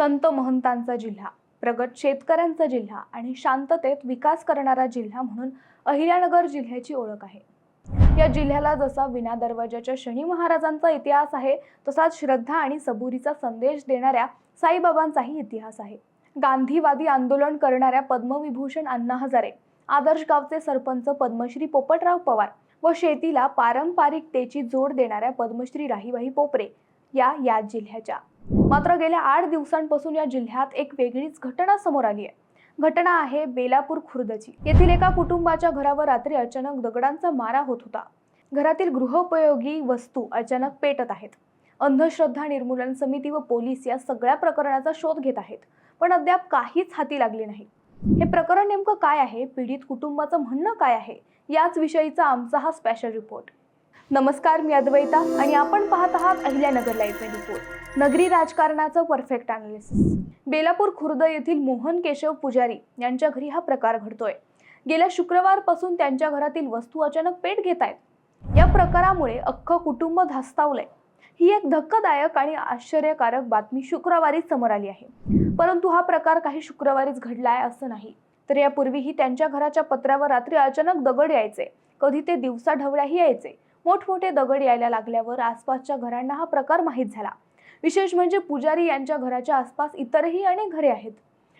संत महंतांचा जिल्हा प्रगत शेतकऱ्यांचा जिल्हा आणि शांततेत विकास करणारा जिल्हा म्हणून अहिल्यानगर जिल्ह्याची ओळख आहे. या जिल्ह्याला जसा विना दरवाजाच्या शनी महाराजांचा इतिहास आहे तसाच श्रद्धा आणि सबुरीचा संदेश देणाऱ्या साईबाबांचाही इतिहास आहे. गांधीवादी आंदोलन करणाऱ्या पद्मविभूषण अण्णा हजारे आदर्श गावचे सरपंच पद्मश्री पोपटराव पवार व शेतीला पारंपरिकतेची जोड देणाऱ्या पद्मश्री राहीबाई पोपरे या या जिल्ह्याच्या मात्र गेल्या आठ दिवसांपासून या जिल्ह्यात एक वेगळीच घटना समोर आली आहे. घटना आहे बेलापूर खुर्दची. येथील एका कुटुंबाच्या घरावर रात्री अचानक दगडांचा मारा होत होता. घरातील गृहोपयोगी वस्तू अचानक पेटत आहेत. अंधश्रद्धा निर्मूलन समिती व पोलीस या सगळ्या प्रकरणाचा शोध घेत आहेत पण अद्याप काहीच हाती लागले नाही. हे प्रकरण नेमकं काय आहे? पीडित कुटुंबाचं म्हणणं काय आहे? याच विषयीचा आमचा हा स्पेशल रिपोर्ट नमस्कार मी अद्वैता आणि आपण पाहत आहात अहिल्यानगर लाईव्ह रिपोर्ट नगरी राजकारणाचं परफेक्ट अनालिसिस बेलापूर खुर्द येथील मोहन केशव पुजारी यांच्या घरी हा प्रकार घडतोय. गेल्या शुक्रवारपासून त्यांच्या घरातील वस्तू अचानक पेट घेत आहेत. या प्रकारामुळे अख्खं कुटुंब धास्तावलंय. ही एक धक्कादायक आणि आश्चर्यकारक बातमी शुक्रवारीच समोर आली आहे. परंतु हा प्रकार काही शुक्रवारीच घडला आहे असं नाही. तर यापूर्वीही त्यांच्या घराच्या पत्र्यावर रात्री अचानक दगड यायचे. कधी ते दिवसा ढवळ्याही यायचे. मोठमोठे दगड यायला लागल्यावर आसपासच्या घरांना हा प्रकार माहीत झाला. विशेष म्हणजे पुजारी यांच्या घराच्या आसपास इतरही अनेक घरे आहेत.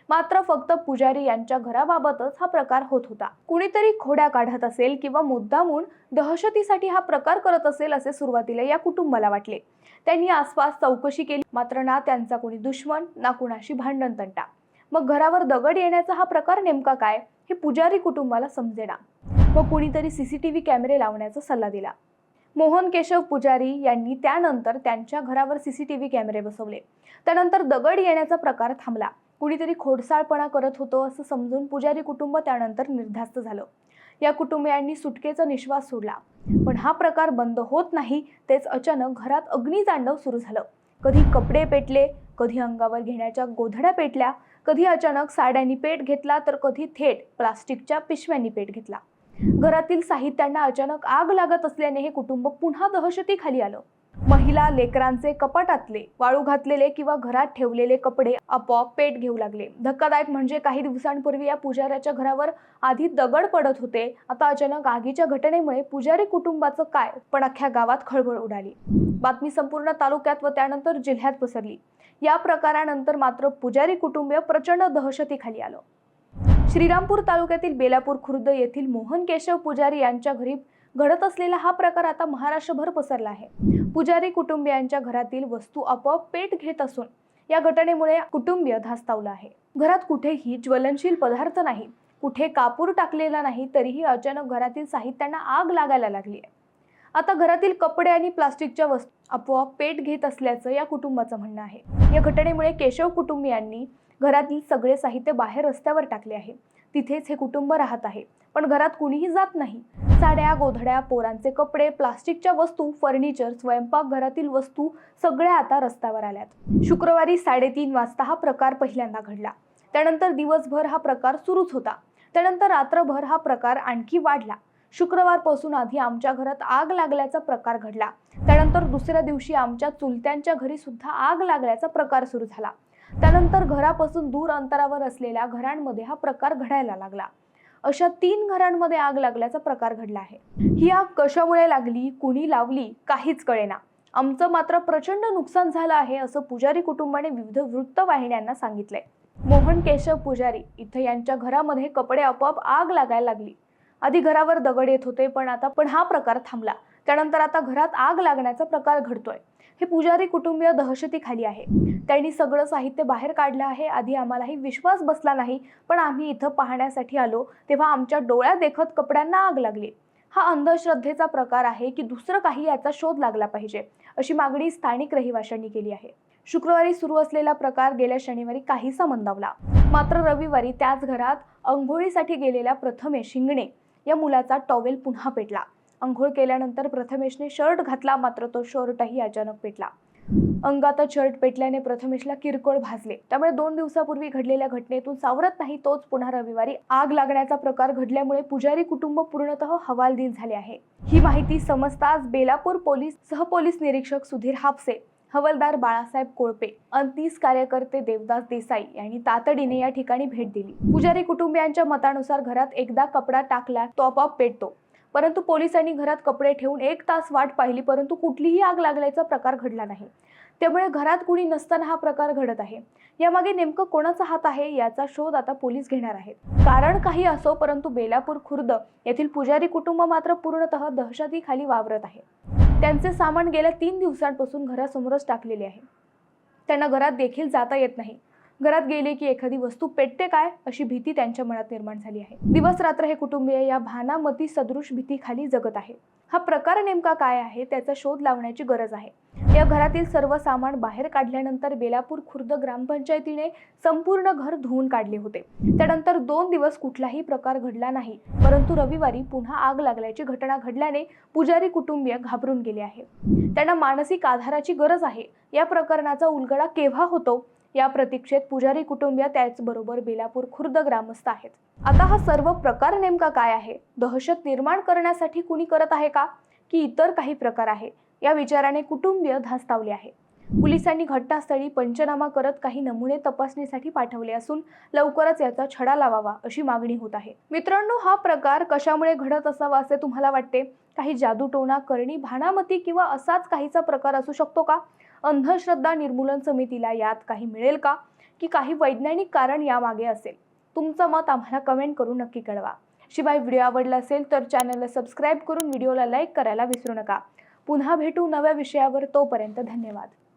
मात्र फक्त पुजारी यांच्या घराबाबतच हा प्रकार होत होता. कुणीतरी खोड्या काढत असेल किंवा मुद्दामून दहशतीसाठी हा प्रकार करत असेल असे सुरुवातीला या कुटुंबाला वाटले. त्यांनी आसपास चौकशी केली. मात्र ना त्यांचा कोणी दुश्मन ना कुणाशी भांडण तंटा. मग घरावर दगड येण्याचा हा प्रकार नेमका काय हे पुजारी कुटुंबाला समजेना. मग कुणीतरी सीसीटीव्ही कॅमेरे लावण्याचा सल्ला दिला. मोहन केशव पुजारी यांनी त्यानंतर त्यांच्या घरावर सीसीटीव्ही कॅमेरे बसवले. त्यानंतर दगड येण्याचा प्रकार थांबला. कुणीतरी खोडसाळपणा करत होतो असं समजून पुजारी कुटुंब त्यानंतर निर्धास्त झालं. या कुटुंबियांनी सुटकेचा निश्वास सोडला. पण हा प्रकार बंद होत नाही तेच अचानक घरात अग्नितांडव सुरू झालं. कधी कपडे पेटले कधी अंगावर घेण्याच्या गोधड्या पेटल्या कधी अचानक साड्यांनी पेट घेतला तर कधी थेट प्लास्टिकच्या पिशव्यांनी पेट घेतला. घरातील साहित्यांना अचानक आग लागत असल्याने हे कुटुंब पुन्हा दहशतीखाली आलं. महिला लेकरांचे कपाटातले वाळू घातलेले किंवा घरात ठेवलेले कपडे आपोआप पेट घेऊ लागले. धक्कादायक म्हणजे काही दिवसांपूर्वी या पुजाऱ्याच्या घरावर आधी दगड पडत होते. आता अचानक आगीच्या घटनेमुळे पुजारी कुटुंबाचं काय? पण अख्ख्या गावात खळबळ उडाली. बातमी संपूर्ण तालुक्यात व त्यानंतर जिल्ह्यात पसरली. या प्रकारानंतर मात्र पुजारी कुटुंबीय प्रचंड दहशतीखाली आलं. श्रीरामपूर तालुक्यातील बेलापूर खुर्द येथील मोहन केशव पुजारी यांच्या घरी घडत असलेला हा प्रकार आता महाराष्ट्रभर पसरला आहे. पुजारी कुटुंबियांच्या घरातील वस्तू आपोआप पेट घेत असून या घटनेमुळे कुटुंबीय धास्तावलं आहे. घरात कुठेही ज्वलनशील पदार्थ नाही कुठे कापूर टाकलेला नाही तरीही अचानक घरातील साहित्यांना आग लागायला लागली आहे. आता घरातील कपडे आणि प्लास्टिकच्या वस्तू आपोआप पेट घेत असल्याचं या कुटुंबाचं म्हणणं आहे. या घटनेमुळे केशव कुटुंबियांनी घरातील सगळे साहित्य बाहेर रस्त्यावर टाकले आहे. तिथेच हे कुटुंब राहत आहे. पण घरात कुणीही जात नाही. साड्या गोधड्या पोरांचे कपडे प्लास्टिकच्या वस्तू फर्निचर स्वयंपाक घरातील वस्तू सगळ्या आता रस्त्यावर आल्यात. शुक्रवारी साडेतीन वाजता हा प्रकार पहिल्यांदा घडला. त्यानंतर दिवसभर हा प्रकार सुरूच होता. त्यानंतर रात्रभर हा प्रकार आणखी वाढला. शुक्रवारपासून आधी आमच्या घरात आग लागल्याचा प्रकार घडला. त्यानंतर दुसऱ्या दिवशी आमच्या चुलत्यांच्या घरी सुद्धा आग लागल्याचा प्रकार सुरू झाला. त्यानंतर घरापासून दूर अंतरावर असलेल्या घरांमध्ये हा प्रकार घडायला लागला. अशा तीन घरांमध्ये आग लागल्याचा प्रकार घडला आहे. ही आग कशामुळे लागली कुणी लावली काहीच कळेना. आमचं मात्र प्रचंड नुकसान झालं आहे असं पुजारी कुटुंबाने विविध वृत्तवाहिन्यांना सांगितलंय. मोहन केशव पुजारी इथं यांच्या घरामध्ये कपडे आपोआप आग लागायला लागली. आधी घरावर दगड येत होते पण आता पण हा प्रकार थांबला. त्यानंतर आता घरात आग लागण्याचा प्रकार घडतोय. हे पुजारी कुटुंबीय दहशतीखाली आहे. त्यांनी सगळं साहित्य बाहेर काढलं आहे. आधी आम्हालाही विश्वास बसला नाही पण आम्ही इथं पाहण्यासाठी आलो तेव्हा आमच्या डोळ्या देखत कपड्यांना आग लागली. हा अंधश्रद्धेचा प्रकार आहे की दुसरं काही याचा शोध लागला पाहिजे अशी मागणी स्थानिक रहिवाशांनी केली आहे. शुक्रवारी सुरू असलेला प्रकार गेल्या शनिवारी काहीसा मंदावला. मात्र रविवारी त्याच घरात अंघोळीसाठी गेलेल्या प्रथमेश शिंगणे या मुलाचा टॉवेल पुन्हा पेटला. अंघोळ केल्यानंतर प्रथमेशने शर्ट घातला मात्र तो शर्टही अचानक पेटला. अंगात शर्ट पेटल्याने प्रथमेशला किरकोळ भाजले. त्यामुळे दोन दिवसापूर्वी घडलेल्या घटनेतून सावरत नाही तोच पुन्हा रविवारी. आग लागण्याचा प्रकार घडल्यामुळे पुजारी कुटुंब पूर्णतः हवालदिल झाले आहे. ही माहिती समजताच बेलापूर पोलीस सहपोलीस निरीक्षक सुधीर हापसे हवलदार बाळासाहेब कोळपे अंतीस कार्यकर्ते देवदास देसाई यांनी तातडीने या ठिकाणी भेट दिली. पुजारी कुटुंबियांच्या मतानुसार घरात एकदा कपडा टाकला तो आपोआप पेटतो. परंतु पोलिसांनी घरात कपडे ठेवून एक तास वाट पाहिली परंतु कुठलीही आग लागल्याचा प्रकार घडला नाही. त्यामुळे घरात कुणी नसताना हा प्रकार घडत आहे. यामागे नेमकं कोणाचा हात आहे याचा शोध आता पोलीस घेणार आहेत. कारण काही असो परंतु बेलापूर खुर्द येथील पुजारी कुटुंब मात्र पूर्णतः दहशतीखाली वावरत आहे. त्यांचे सामान गेल्या तीन दिवसांपासून घरासमोरच टाकलेले आहे. त्यांना घरात देखील जाता येत नाही. घरात गेले की एखादी वस्तू पेटते काय अशी भीती त्यांच्या मनात निर्माण झाली आहे. दिवस रात्र हे कुटुंबीय या भानामती सदृश भीतीखाली जगत आहे. हा प्रकार नेमका काय आहे त्याचा शोध लावण्याची गरज आहे. या घरातील सर्व सामान बाहेर काढल्यानंतर बेलापूर खुर्द ग्रामपंचायतीने संपूर्ण घर धुवून काढले होते. त्यानंतर दोन दिवस कुठलाही प्रकार घडला नाही परंतु रविवारी पुन्हा आग लागल्याची घटना घडल्याने पुजारी कुटुंबीय घाबरून गेले आहे. त्यांना मानसिक आधाराची गरज आहे. या प्रकरणाचा उलगडा केव्हा होतो? या प्रतीक्षेत पुजारी कुटुंबीय त्याचबरोबर बेलापूर खुर्द ग्रामस्थ आहेत. आता हा सर्व प्रकार नेमका काय आहे? दहशत निर्माण करण्यासाठी कुणी करत आहे का? की इतर काही प्रकार आहे? या विचाराने कुटुंबीय धास्तावले आहे. पोलिसांनी घटनास्थळी पंचनामा करत काही नमुने तपासणीसाठी पाठवले असून लवकरच याचा छडा लावावा अशी मागणी होत आहे. मित्रांनो हा प्रकार कशामुळे घडत असावा असे तुम्हाला वाटते? काही जादूटोणा करणी भानामती किंवा असाच काहीचा प्रकार असू शकतो का? अंधश्रद्धा निर्मूलन समितीला यात काही मिळेल का? की काही वैज्ञानिक कारण यामागे असेल? तुमचं मत आम्हाला कमेंट करून नक्की कळवा. शिवाय व्हिडिओ आवडला असेल तर चॅनलला सबस्क्राईब करून व्हिडिओला लाईक करायला विसरू नका. पुन्हा भेटू नव्या विषयावर तोपर्यंत धन्यवाद.